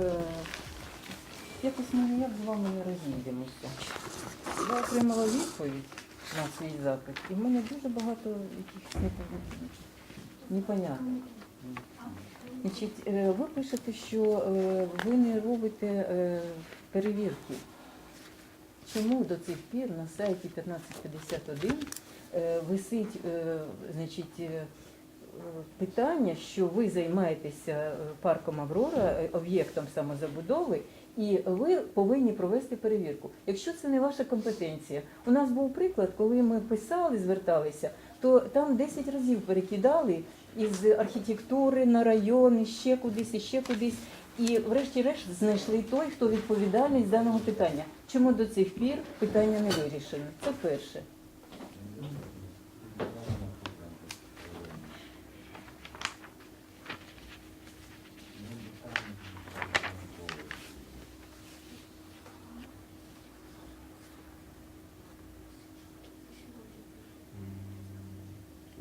е, якось ми ніяк з вами не розійдемося. Я отримала відповідь на свій запит, і в мене дуже багато якихось непонятних. Значить, е, ви пишете, що е, ви не робите перевірки. Чому до цих пір на сайті 1551 е, висить значить, питання, що ви займаєтеся е, парком Аврора, е, об'єктом самозабудови, і ви повинні провести перевірку. Якщо це не ваша компетенція, у нас був приклад, коли ми писали, зверталися, то там 10 разів перекидали із архітектури на райони, ще кудись, ще кудись. І врешті-решт знайшли той, хто відповідальний з даного питання. Чому до цих пір питання не вирішено? Це перше.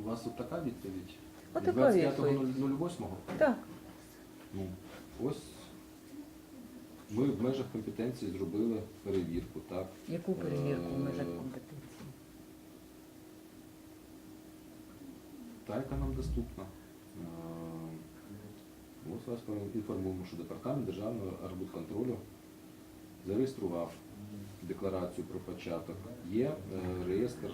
У вас тут така відповідь? Отака Від відповідь. 25.08? Так. Ну, ось ми в межах компетенції зробили перевірку, так? Яку перевірку в межах Е, компетенції? Та, яка нам доступна. Е, Ось вас інформуємо, що департамент державного арбудконтролю зареєстрував декларацію про початок. Є е, реєстр.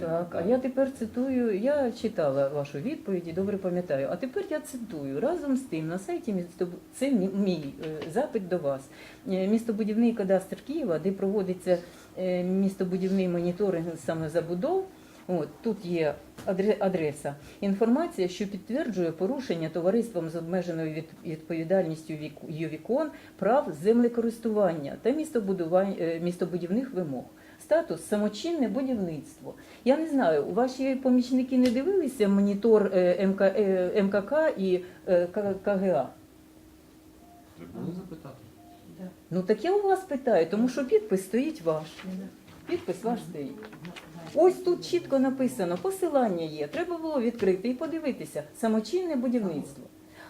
Так, а я тепер цитую, я читала вашу відповідь і добре пам'ятаю. А тепер я цитую разом з тим на сайті місто це мій е, запит до вас. Е, Містобудівний кадастр Києва, де проводиться е, містобудівний моніторинг саме забудов. От тут є адреса. Інформація, що підтверджує порушення товариством з обмеженою відповідальністю Вік- ЮВІКОН прав землекористування та містобудівних вимог. Статус самочинне будівництво. Я не знаю, ваші помічники не дивилися монітор е, МК, е, МКК і е, КГА? Треба було запитати. Ну так я у вас питаю, тому що підпис стоїть ваш. Підпис ваш стоїть. Ось тут чітко написано, посилання є. Треба було відкрити і подивитися. Самочинне будівництво.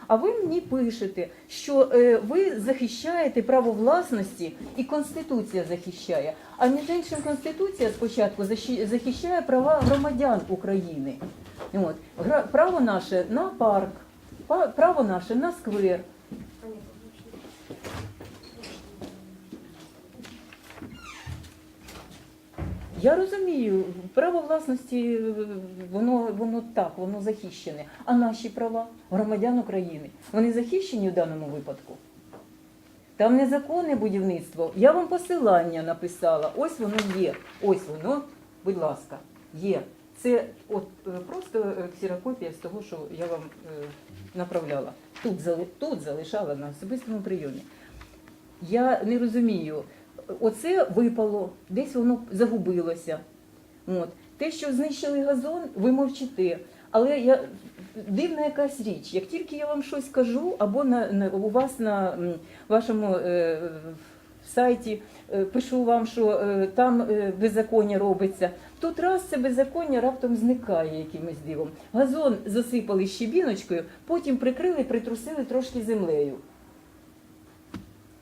А ви мені пишете, що е, ви захищаєте право власності і Конституція захищає. А між іншим, Конституція спочатку захищає права громадян України. От. Право наше на парк, па- право наше на сквер. Я розумію, право власності е, воно, воно так, воно захищене. А наші права громадян України, вони захищені в даному випадку. Там незаконне будівництво. Я вам посилання написала. Ось воно є. Ось воно, будь ласка, є. Це от е, просто е, ксерокопія з того, що я вам направляла. Тут, тут залишала на особистому прийомі. Я не розумію. Оце випало, десь воно загубилося. От. Те, що знищили газон, ви мовчите. Але я дивна якась річ. Як тільки я вам щось кажу, або на, на у вас на вашому е, сайті е, пишу вам, що е, там е, беззаконня робиться, тут раз це беззаконня раптом зникає якимось дивом. Газон засипали щебіночкою, потім прикрили, притрусили трошки землею.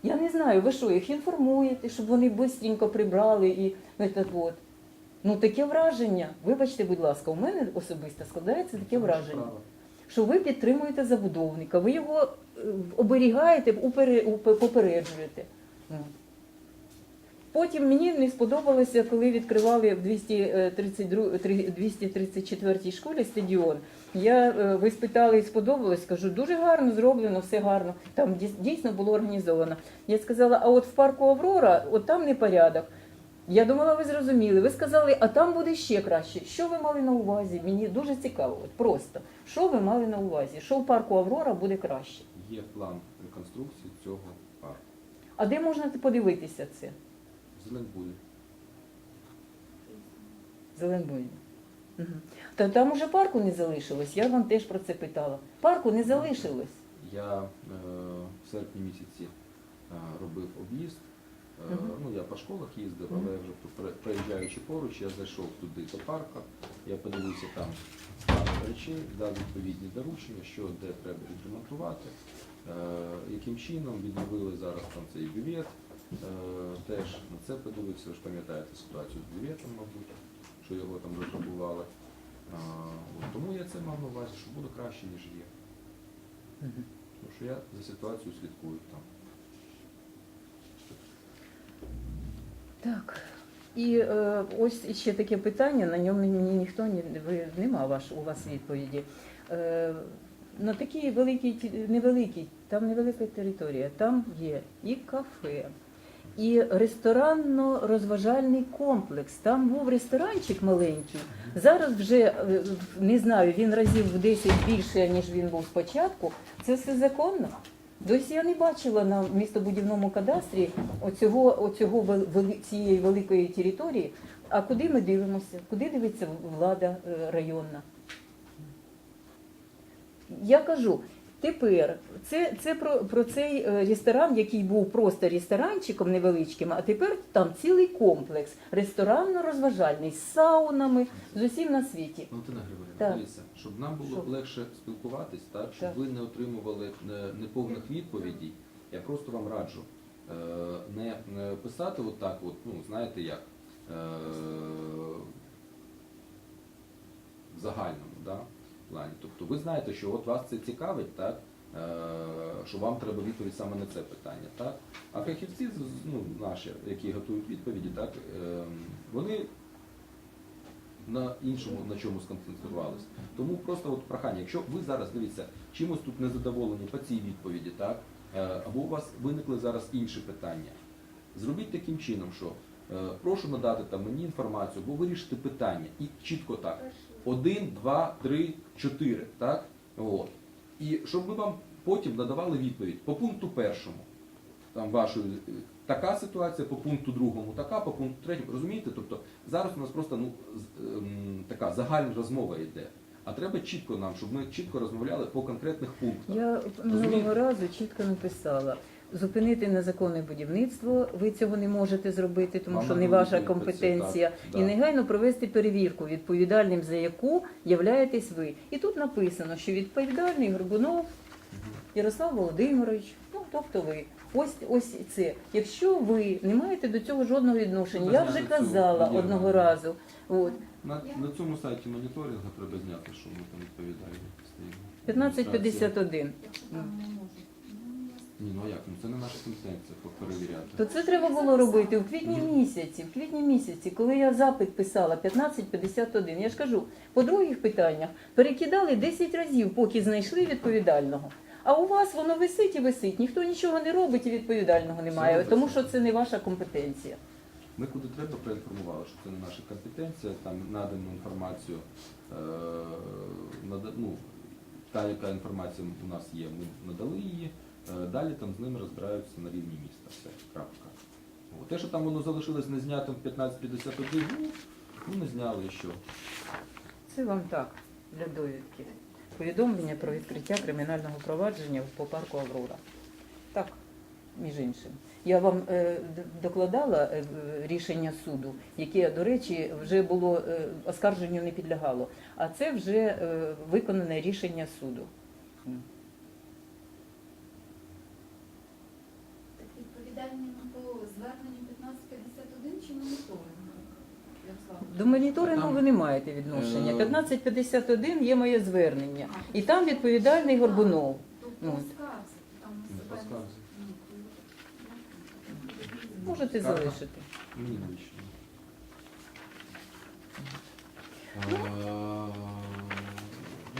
Я не знаю, ви що, їх інформуєте, щоб вони швидко прибрали і вот. Ну таке враження. Вибачте, будь ласка, у мене особисто складається таке враження, що ви підтримуєте забудовника, ви його е, оберігаєте, попереджуєте. Потім мені не сподобалося, коли відкривали в 232, три- 234 школі стадіон. Я, е, ви спитали, сподобалось, кажу, дуже гарно зроблено, все гарно. Там дійсно було організовано. Я сказала, а от в парку Аврора, от там непорядок. Я думала, ви зрозуміли. Ви сказали, а там буде ще краще. Що ви мали на увазі? Мені дуже цікаво, от просто. Що ви мали на увазі? Що в парку Аврора буде краще? Є план реконструкції цього парку. А де можна подивитися це? В Зеленбуді. Зеленбуді. Угу. Та там уже парку не залишилось. Я вам теж про це питала. Парку не залишилось. Я е, в серпні місяці е, робив об'їзд. Е, Мгм. Ну, я по школах їздив, але вже пре- проїжджаючи поруч, я зайшов туди до парку, я подивився там стан речей, дав відповідні доручення, що де треба відремонтувати. яким чином відновили зараз там цей бювет. Е, теж на це подивився, ви ж пам'ятаєте ситуацію з бюветом, мабуть, що його там розграбували. А, тому я це мав на увазі, що буде краще, ніж є. Тому що я за ситуацією слідкую там. Так. І е, ось ще таке питання, на ньому мені ніхто не ви нема ваш у вас відповіді. Е, на такій великій невеликій, там невелика територія, там є і кафе, і ресторанно-розважальний комплекс. Там був ресторанчик маленький. Зараз вже е, не знаю, він разів в 10 більше, ніж він був спочатку. Це все законно. Досі я не бачила на містобудівному кадастрі оцього, оцього цієї великої території. А куди ми дивимося? Куди дивиться влада е, районна? Я кажу, тепер це, це про, про цей е, ресторан, який був просто ресторанчиком невеличким, а тепер там цілий комплекс ресторанно-розважальний з саунами з усім на світі. Валентина Григорівна, дивіться, щоб нам було Що? легше спілкуватись, так, щоб Так. ви не отримували е, неповних відповідей, я просто вам раджу е, не писати отак, от, ну, знаєте як, в загальному да, плані. Тобто ви знаєте, що от вас це цікавить, так, е, що вам треба відповідь саме на це питання. Так? А фахівці, ну, наші, які готують відповіді, так, е, вони на іншому на чому сконцентрувалися. Тому просто от прохання, якщо ви зараз дивіться, чимось тут незадоволені по цій відповіді, так е, або у вас виникли зараз інші питання, зробіть таким чином, що е, прошу надати там мені інформацію, або вирішити питання і чітко так. Один, два, три, чотири, так? От. І щоб ми вам потім надавали відповідь по пункту першому, там вашої е, така ситуація, по пункту другому така, по пункту третьому. Розумієте? Тобто зараз у нас просто ну, ем, така загальна розмова йде. А треба чітко нам, щоб ми чітко розмовляли по конкретних пунктах. Я минулого разу чітко написала. Зупинити незаконне будівництво, ви цього не можете зробити, тому Вам що не ваша відповідь компетенція. так, І да. негайно провести перевірку, відповідальним за яку являєтесь ви. І тут написано, що відповідальний Горбунов Ярослав Володимирович, ну тобто ви. Ось ось це. Якщо ви не маєте до цього жодного відношення, я вже казала невірну. одного разу. От На, на цьому сайті моніторингу треба зняти, що ми там відповідаємо. 1551. Якщо там не можуть. Ну, Ні, ну а як? Ну це не наша компетенція перевіряти. То це треба було робити в квітні місяці, в квітні місяці, коли я запит писала 1551. Я ж кажу, по других питаннях перекидали 10 разів, поки знайшли відповідального. А у вас воно висить і висить, ніхто нічого не робить і відповідального немає, робиться. тому що це не ваша компетенція. Ми куди треба проінформували, що це не наша компетенція, там надану інформацію, е, нада- ну, та, яка інформація у нас є, ми надали її. Е, Далі там з ними розбираються на рівні міста. Все, крапка. Те, що там воно залишилось не знятим в 1551, ну, ну не зняли і що. Це вам так, для довідки. Повідомлення про відкриття кримінального провадження по парку Аврора. Так, між іншим. Я вам е, докладала е, рішення суду, яке, до речі, вже було е, оскарженню не підлягало. А це вже е, виконане рішення суду. М. Так відповідальним по зверненню 1551 чи моніторингу? До моніторингу ви не маєте відношення. е, 1551 є моє звернення. І там відповідальний Горбунов. То Ну. там називається- то- Можете залишити. Мені навіщо? Е,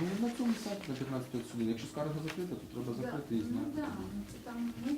Ну, на цьому сайті на 15 сюди. Якщо скарга закрита, то треба закрити і Ну зняти. так, це там ми